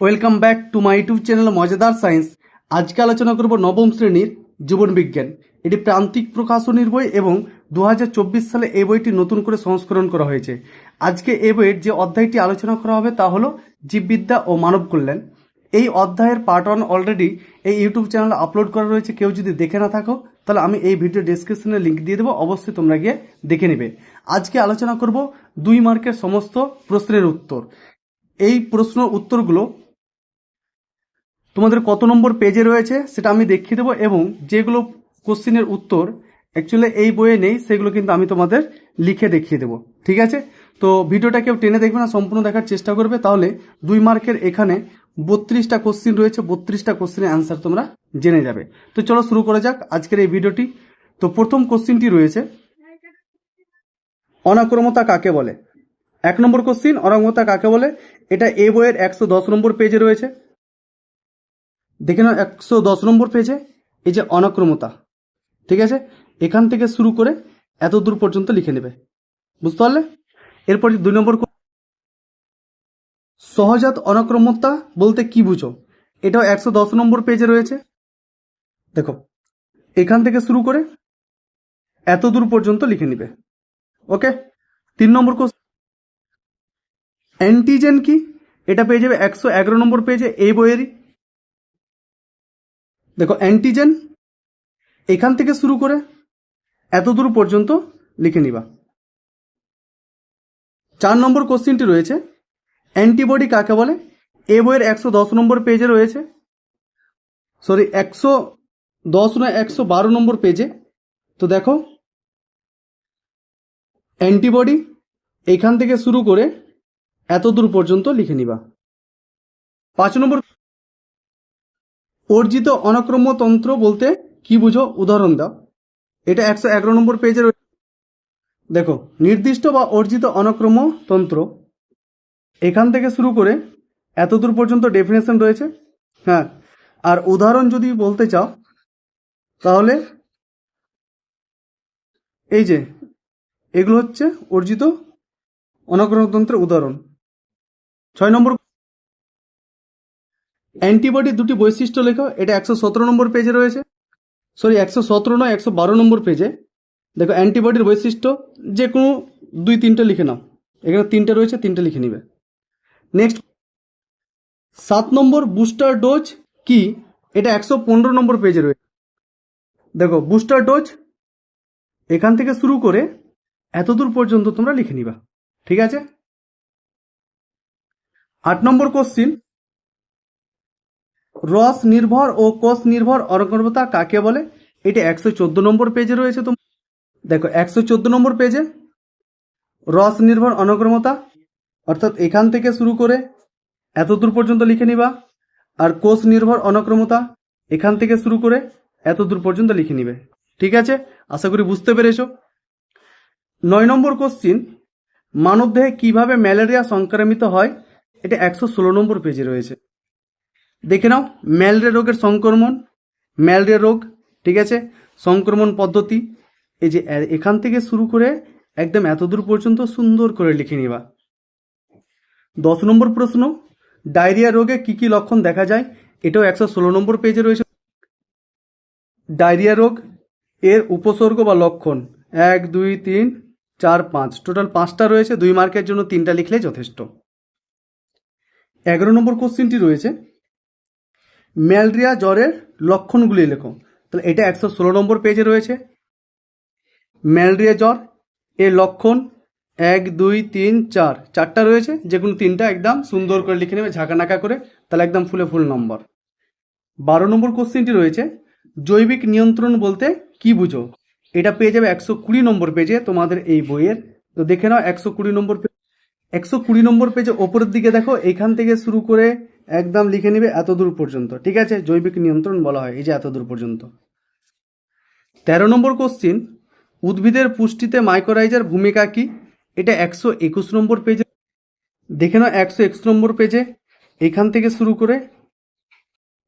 Welcome back to my YouTube channel মজাদার science আজকে আলোচনা করব নবম শ্রেণির জীবন বিজ্ঞান। এটি প্রান্তিক প্রকাশনীর বই এবং দু হাজার চব্বিশ সালে এই বইটি নতুন করে সংস্করণ করা হয়েছে। আজকে এই বইয়ের যে অধ্যায়টি আলোচনা করা হবে তা হলো জীববিদ্যা ও মানব কল্যাণ। এই অধ্যায়ের পার্ট ওয়ান অলরেডি এই ইউটিউব চ্যানেলে আপলোড করা রয়েছে। কেউ যদি দেখে না থাকো, তাহলে আমি এই ভিডিও ডেসক্রিপশনে লিঙ্ক দিয়ে দেবো। অবশ্যই তোমরা গিয়ে দেখে নেবে। আজকে আলোচনা করব দুই মার্কের সমস্ত প্রশ্নের উত্তর। এই প্রশ্ন উত্তরগুলো তোমাদের কত নম্বর পেজে রয়েছে সেটা আমি দেখিয়ে দেবো এবং যেগুলো কোশ্চিনের উত্তর অ্যাকচুয়ালি এই বইয়ে নেই, সেগুলো কিন্তু আমি তোমাদের লিখে দেখিয়ে দেবো। ঠিক আছে? তো ভিডিওটা কেউ টেনে দেখবে না, সম্পূর্ণ দেখার চেষ্টা করবে। তাহলে দুই মার্কের এখানে বত্রিশটা কোশ্চিন রয়েছে, বত্রিশটা কোশ্চিনের অ্যান্সার তোমরা জেনে যাবে। তো চলো শুরু করা যাক আজকের এই ভিডিওটি তো প্রথম কোশ্চিনটি রয়েছে, অনাক্রমতা কাকে বলে? এক নম্বর কোশ্চিন অনাক্রমতা কাকে বলে? এটা এ বইয়ের একশো দশ নম্বর পেজে রয়েছে। দেখে নাও, একশো দশ নম্বর পেজে এই যে অনাক্রমতা, ঠিক আছে? এখান থেকে শুরু করে এত দূর পর্যন্ত লিখে নেবে। বুঝতে পারলে? এরপর দুই নম্বর সহজাত অনাক্রমতা বলতে কি বুঝো? এটাও একশো দশ নম্বর পেজে রয়েছে। দেখো, এখান থেকে শুরু করে এত দূর পর্যন্ত লিখে নিবে। ওকে? তিন নম্বর কোশ্চেন অ্যান্টিজেন কি? এটা পেয়ে যাবে একশো এগারো নম্বর পেজে এই বইয়েরই। দেখো অ্যান্টিজেন এখান থেকে শুরু করে এত দূর পর্যন্ত লিখে নিবা। চার নম্বর কোশ্চিনটি রয়েছে অ্যান্টিবডি কাকে বলে? এ বইয়ের একশো দশ নম্বর পেজে রয়েছে সরি একশো দশ নয় একশো বারো নম্বর পেজে তো দেখো অ্যান্টিবডি এখান থেকে শুরু করে এত দূর পর্যন্ত লিখে নিবা। পাঁচ নম্বর অর্জিত অনাক্রম্য তন্ত্র বলতে কি বুঝো? উদাহরণ দাও। এটা একশো এগারো নম্বর পেজে দেখো, নির্দিষ্ট বা অর্জিত অনাক্রম্য তন্ত্র এখান থেকে শুরু করে এত দূর পর্যন্ত ডেফিনেশন রয়েছে। হ্যাঁ আর উদাহরণ যদি বলতে চাও, তাহলে এই যে, এগুলো হচ্ছে অর্জিত অনাক্রম্যতন্ত্রের উদাহরণ। ছয় নম্বর অ্যান্টিবডির দুটি বৈশিষ্ট্য লেখো। এটা একশো সতেরো নম্বর পেজে রয়েছে। সরি একশো সতেরো নয়, একশো বারো নম্বর পেজে দেখো অ্যান্টিবডির বৈশিষ্ট্য, যে কোনো দুই, তিনটে লিখে নাও। এখানে তিনটে রয়েছে, তিনটে লিখে নিবে। নেক্সট সাত নম্বর বুস্টার ডোজ কি? এটা একশো পনেরো নম্বর পেজে রয়েছে। দেখো বুস্টার ডোজ এখান থেকে শুরু করে এতদূর পর্যন্ত তোমরা লিখে নিবা। ঠিক আছে? আট নম্বর কোশ্চিন রস নির্ভর ও কোষ নির্ভর অরগ্রতা কাকে বলে? এটা একশো চোদ্দ নম্বর পেজে রয়েছে তো। দেখো, একশো চোদ্দ নম্বর পেজে রস নির্ভর অনগ্রমতা, অর্থাৎ এখান থেকে শুরু করে এত দূর পর্যন্ত লিখে নিবা। আর কোষ নির্ভর অনক্রমতা এখান থেকে শুরু করে এতদূর পর্যন্ত লিখে নিবে। ঠিক আছে? আশা করি বুঝতে পেরেছ। নয় নম্বর কোশ্চিন মানবদেহে কীভাবে ম্যালেরিয়া সংক্রামিত হয়? এটা একশো ষোলো নম্বর পেজে রয়েছে। দেখে নাও, ম্যালেরিয়া রোগের সংক্রমণ, ম্যালেরিয়া রোগ, ঠিক আছে? সংক্রমণ পদ্ধতি, এই যে এখান থেকে শুরু করে একদম এতদূর পর্যন্ত সুন্দর করে লিখে নিবা। দশ নম্বর প্রশ্ন, ডায়রিয়া রোগে কি কি লক্ষণ দেখা যায়? এটাও একশো ষোলো নম্বর পেজে রয়েছে। ডায়রিয়া রোগ এর উপসর্গ বা লক্ষণ, এক, দুই, তিন, চার, পাঁচ টোটাল পাঁচটা রয়েছে, দুই মার্কের জন্য তিনটা লিখলে যথেষ্ট। এগারো নম্বর কোশ্চিনটি রয়েছে ম্যালেরিয়া জ্বরের লক্ষণগুলি লেখো। তাহলে এটা একশো ষোলো নম্বর পেজে রয়েছে। ম্যালেরিয়া জ্বর, এর লক্ষণ এক, দুই, তিন, চার। চারটা রয়েছে যে কোনো তিনটা একদম সুন্দর করে লিখে নেবে, ঝাঁকানাকা করে, তাহলে একদম ফুলে ফুল নম্বর। বারো নম্বর কোশ্চেনটি রয়েছে, জৈবিক নিয়ন্ত্রণ বলতে কি বুঝো? এটা পেয়ে যাবে একশো কুড়ি নম্বর পেজে তোমাদের এই বইয়ের। তো দেখে নাও, একশো কুড়ি নম্বর পেজ একশো কুড়ি নম্বর পেজে ওপরের দিকে দেখো, এখান থেকে শুরু করে একদম লিখে নিবে এত দূর পর্যন্ত। ঠিক আছে? জৈবিক নিয়ন্ত্রণ বলা হয়, এই যে এত দূর পর্যন্ত। তেরো নম্বর কোশ্চিন উদ্ভিদের পুষ্টিতে মাইক্রোরাইজার ভূমিকা কি? এটা একশো একুশ নম্বর পেজে দেখে নাও একশো একুশ নম্বর পেজে এখান থেকে শুরু করে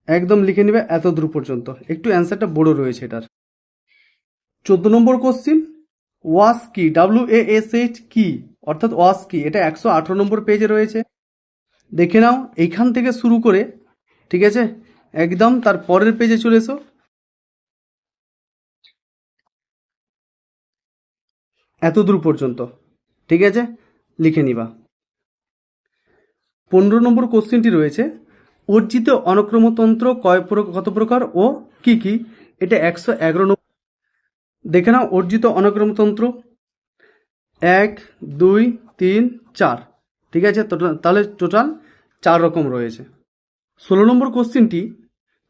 একদম লিখে নেবে এত দূর পর্যন্ত। একটু অ্যান্সারটা বড় রয়েছে এটার। চোদ্দ নম্বর কোশ্চিন ওয়াস কি? ডাব্লিউ এস এইচ কি? অর্থাৎ ওয়াস কি? এটা একশো আঠারো নম্বর পেজে রয়েছে। দেখে নাও, এইখান থেকে শুরু করে, ঠিক আছে? একদম তার পরের পেজে চলে এসো। এত দূর পর্যন্ত, ঠিক আছে? লিখে নিবা। পনেরো নম্বর কোশ্চেনটি রয়েছে, অর্জিত অনক্রমতন্ত্র কয় কত প্রকার ও কি কি? এটা একশো এগারো নম্বর দেখে নাও, অর্জিত অনক্রমতন্ত্র। এক, দুই, তিন, চার। ঠিক আছে? তাহলে টোটাল চার রকম রয়েছে। ষোলো নম্বর কোশ্চেনটি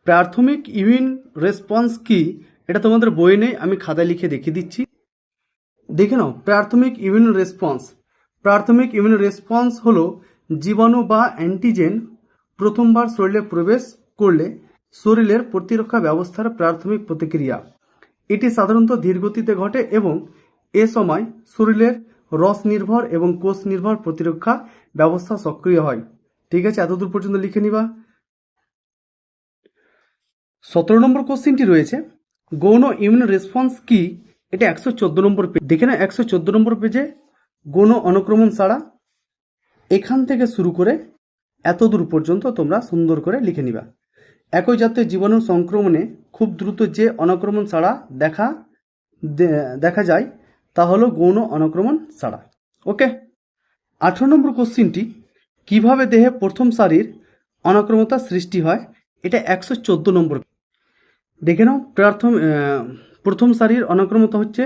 প্রাথমিক ইমিউন রেসপন্স কি? এটা তোমাদের বই নেই, আমি খাতায় লিখে দেখিয়ে দিচ্ছি। দেখে নাও, প্রাথমিক ইমিউন রেসপন্স প্রাথমিক ইমিউন রেসপন্স হলো জীবাণু বা অ্যান্টিজেন প্রথমবার শরীরে প্রবেশ করলে শরীরের প্রতিরক্ষা ব্যবস্থার প্রাথমিক প্রতিক্রিয়া। এটি সাধারণত ধীরগতিতে ঘটে এবং এ সময় শরীরের রস নির্ভর এবং কোষ নির্ভর প্রতিরক্ষা ব্যবস্থা সক্রিয় হয়। ঠিক আছে, এতদূর পর্যন্ত লিখে নিবা। সতেরো নম্বর কোশ্চেনটি রয়েছে, গৌণ ইমিউন রেসপন্স কি? এটা একশো চোদ্দ নম্বর পেজ দেখে না একশো চোদ্দ নম্বর পেজে গৌণ অনুক্রমণ ছাড়া এখান থেকে শুরু করে এত দূর পর্যন্ত তোমরা সুন্দর করে লিখে নিবা। একই জাতীয় জীবাণু সংক্রমণে খুব দ্রুত যে অনক্রমণ ছাড়া দেখা দেখা যায় তা হলো গৌণ অনক্রমণ ছাড়া। ওকে আঠারো নম্বর কোশ্চিনটি, কীভাবে দেহে প্রথম সারির অনক্রমতা সৃষ্টি হয়, এটা একশো চোদ্দ নম্বর। দেখে নাও, প্রথম প্রথম সারির অনক্রমতা হচ্ছে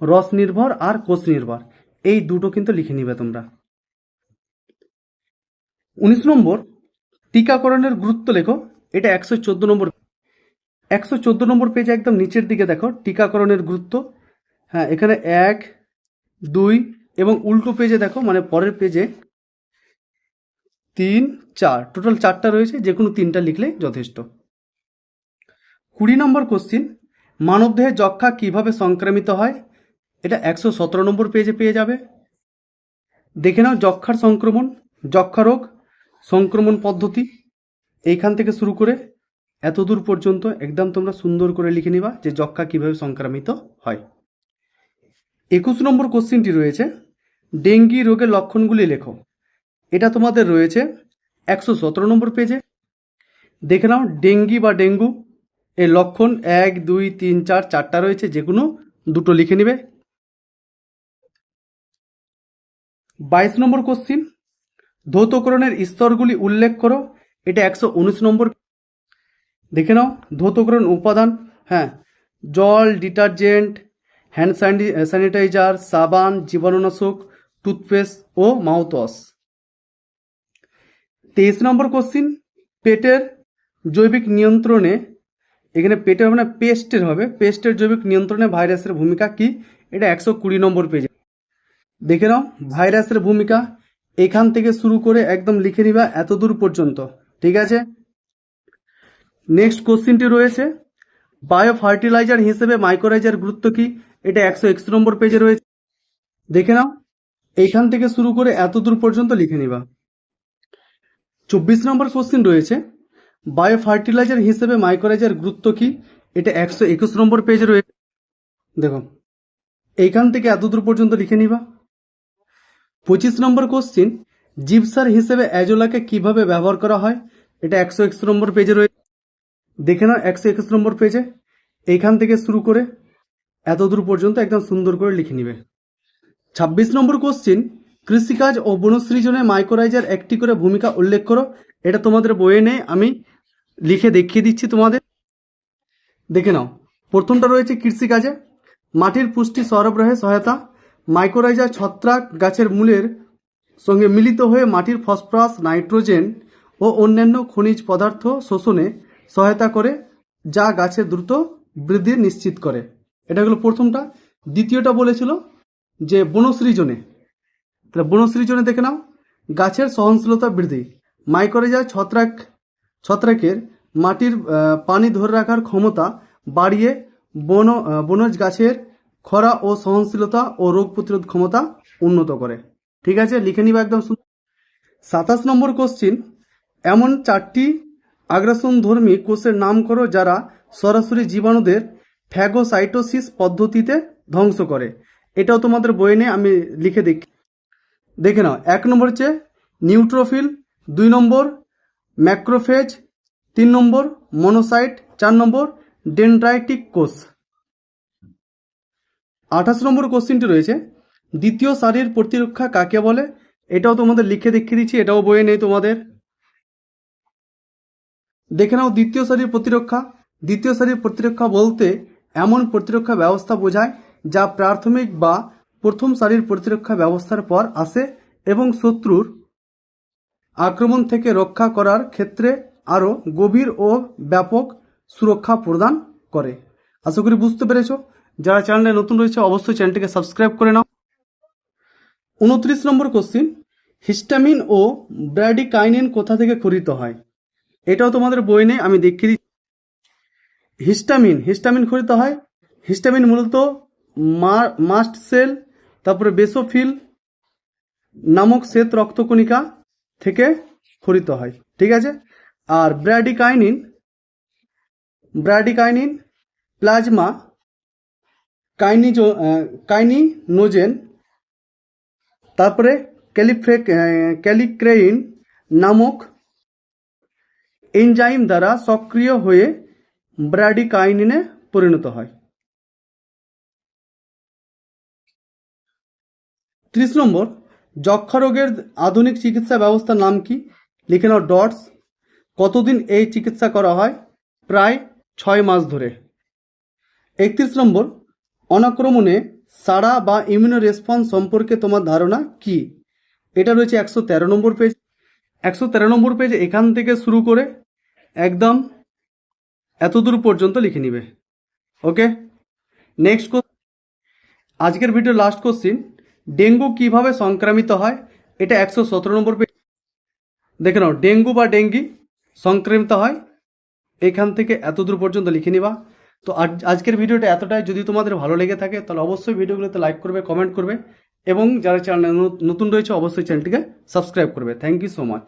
রস নির্ভর আর কোষ নির্ভর। এই দুটো কিন্তু লিখে নিবে তোমরা। উনিশ নম্বর, টিকাকরণের গুরুত্ব লেখো, এটা একশো চোদ্দ নম্বর। একশো চোদ্দ নম্বর পেজে একদম নিচের দিকে দেখো, টিকাকরণের গুরুত্ব। হ্যাঁ এখানে এক, দুই এবং উল্টো পেজে দেখো মানে পরের পেজে তিন, চার। টোটাল চারটা রয়েছে যে কোনো তিনটা লিখলে যথেষ্ট। কুড়ি নম্বর কোশ্চিন মানবদেহে যক্ষা কীভাবে সংক্রামিত হয়? এটা একশো সতেরো নম্বর পেজে পেয়ে যাবে। দেখে নাও যক্ষার সংক্রমণ, যক্ষা রোগ, সংক্রমণ পদ্ধতি। এইখান থেকে শুরু করে এত দূর পর্যন্ত একদম তোমরা সুন্দর করে লিখে নিবা যে যক্ষা কীভাবে সংক্রামিত হয়। একুশ নম্বর কোশ্চিনটি রয়েছে, ডেঙ্গি রোগের লক্ষণগুলি লেখো। এটা তোমাদের রয়েছে একশো সতেরো নম্বর পেজে। দেখে নাও, ডেঙ্গি বা ডেঙ্গু এর লক্ষণ এক, দুই, তিন, চার, চারটা রয়েছে, যে কোনো দুটো লিখে নেবে। বাইশ নম্বর কোশ্চিন, ধৌতকরণের স্তরগুলি উল্লেখ করো, এটা একশো উনিশ নম্বর। দেখে নাও, ধৌতকরণ উপাদান হ্যাঁ জল, ডিটারজেন্ট হ্যান্ড স্যানিটাইজার, সাবান, জীবাণুনাশক, টুথপেস্ট ও মাউথওয়াশ। তেইশ নম্বর কোশ্চিন, পেটের জৈবিক নিয়ন্ত্রণে, এখানে পেটের মানে পেস্টের হবে, পেস্টের জৈবিক নিয়ন্ত্রণে ভাইরাসের ভূমিকা কি? এটা একশো কুড়ি নম্বর পেজে। দেখে নাও, ভাইরাসের ভূমিকা, এখান থেকে শুরু করে একদম লিখে নিবা এত দূর পর্যন্ত, ঠিক আছে? নেক্সট কোশ্চিনটি রয়েছে বায়ো ফার্টিলাইজার হিসেবে মাইক্রোরাইজার গুরুত্ব কি? এটা একশো একশো নম্বর পেজে রয়েছে। দেখে নাও, এইখান থেকে শুরু করে এত দূর পর্যন্ত লিখে নিবা। চব্বিশ নম্বর কোশ্চিন রয়েছে বায়ো ফার্টিলাইজার হিসেবে মাইক্রোরাইজার গুরুত্ব কি? এটা একশো একুশ নম্বর পেজে রয়েছে। দেখো, এইখান থেকে এত দূর পর্যন্ত লিখে নিবা। পঁচিশ নম্বর কোশ্চিন জিপসার হিসেবে অ্যাজোলাকে কীভাবে ব্যবহার করা হয়? এটা একশো একশো নম্বর পেজে রয়েছে। দেখে নাও, একশো একুশ নম্বর পেজে এইখান থেকে শুরু করে এত দূর পর্যন্ত একদম সুন্দর করে লিখে নিবে। ছাব্বিশ নম্বর কোশ্চিন কৃষিকাজ ও বনসৃজনে মাইক্রোরাইজার একটি করে ভূমিকা উল্লেখ করো। এটা তোমাদের বইয়ে নেই, আমি লিখে দেখিয়ে দিচ্ছি তোমাদের। দেখে নাও। প্রথমটা রয়েছে কৃষিকাজে। মাটির পুষ্টি সরবরাহে সহায়তা। মাইক্রোরাইজার ছত্রাক গাছের মূলের সঙ্গে মিলিত হয়ে মাটির ফসফরাস নাইট্রোজেন ও অন্যান্য খনিজ পদার্থ শোষণে সহায়তা করে, যা গাছের দ্রুত বৃদ্ধি নিশ্চিত করে। এটা হলো প্রথমটা। দ্বিতীয়টা বলেছিল যে বনসৃজনে তাহলে বনসৃজনে দেখে নাও, গাছের সহনশীলতা বৃদ্ধি। মাইক্রোরাইজার ছত্রাক, ছত্রাকের মাটির পানি ধরে রাখার ক্ষমতা বাড়িয়ে বন বনজ গাছের খরা ও সহনশীলতা ও রোগ প্রতিরোধ ক্ষমতা উন্নত করে। ঠিক আছে? লিখে নিবা একদম সাতাশ নম্বর কোশ্চিন এমন চারটি আগ্রাসন ধর্মী কোষের নাম করো যারা সরাসরি জীবাণুদের ফ্যাগোসাইটোসিস পদ্ধতিতে ধ্বংস করে। এটাও তোমাদের বইয়ে নেই আমি লিখে দেখি। দেখে নাও, এক নম্বর হচ্ছে নিউট্রোফিল, দুই নম্বর ম্যাক্রোফেজ, তিন নম্বর মনোসাইট, চার নম্বর ডেন্ড্রাইটিক কোষ। আঠাশ নম্বর কোশ্চিনটি রয়েছে, দ্বিতীয় সারির প্রতিরক্ষা কাকে বলে? এটাও তোমাদের লিখে দেখিয়ে দিচ্ছি, এটাও বইয়ে নেই তোমাদের। দেখে নাও, দ্বিতীয় সারির প্রতিরক্ষা। দ্বিতীয় সারির প্রতিরক্ষা বলতে এমন প্রতিরক্ষা ব্যবস্থা বোঝায় যা প্রাথমিক বা প্রথম সারির প্রতিরক্ষা ব্যবস্থার পর আসে এবং শত্রুর আক্রমণ থেকে রক্ষা করার ক্ষেত্রে আরও গভীর ও ব্যাপক সুরক্ষা প্রদান করে। আশা করি বুঝতে পেরেছ। যারা চ্যানেলে নতুন রয়েছে, অবশ্যই চ্যানেলটিকে সাবস্ক্রাইব করে নাও। উনত্রিশ নম্বর কোশ্চিন হিস্টামিন ও ব্র্যাডিকাইনিন কোথা থেকে খরিত হয়? এটাও তোমাদের বই নেই আমি দেখিয়ে হিস্টামিন হিস্টামিন খরিত হয়। হিস্টামিন মূলত মাস্ট সেল, তারপরে বেসোফিল নামক শ্বেত রক্তকণিকা থেকে খরিত হয়। ঠিক আছে? আর ব্র্যাডিকাইনিন ব্র্যাডিকাইনিন প্লাজমা, কাইনিজো কাইনিনোজেন, তারপরে ক্যালিফ্রে ক্যালিক্রেইন নামক এনজাইম দ্বারা সক্রিয় হয়ে ব্র্যাডিকাইনিনে পরিণত হয়। ত্রিশ নম্বর যক্ষা রোগের আধুনিক চিকিৎসা ব্যবস্থার নাম কি? লিখে নাও ডটস। কতদিন এই চিকিৎসা করা হয়? প্রায় ছয় মাস ধরে। একত্রিশ নম্বর, অনাক্রমণে সাড়া বা ইমিউনো রেসপন্স সম্পর্কে তোমার ধারণা কি? এটা রয়েছে একশো তেরো নম্বর পেজ। একশো তেরো নম্বর পেজ এখান থেকে শুরু করে একদম এতদূর পর্যন্ত লিখে নিবে। ওকে? নেক্সট আজকের ভিডিও লাস্ট কোশ্চিন ডেঙ্গু কীভাবে সংক্রামিত হয়? এটা একশো সতেরো নম্বর পেজ দেখে নাও, ডেঙ্গু বা ডেঙ্গি সংক্রামিত হয়, এখান থেকে এতদূর পর্যন্ত লিখে নিবা। তো আজ, আজকের ভিডিওটা এতটাই। যদি তোমাদের ভালো লেগে থাকে, তাহলে অবশ্যই ভিডিওগুলোতে লাইক করবে কমেন্ট করবে, এবং যারা চ্যানেলে নতুন রয়েছে, অবশ্যই চ্যানেলটিকে সাবস্ক্রাইব করবে। Thank you so much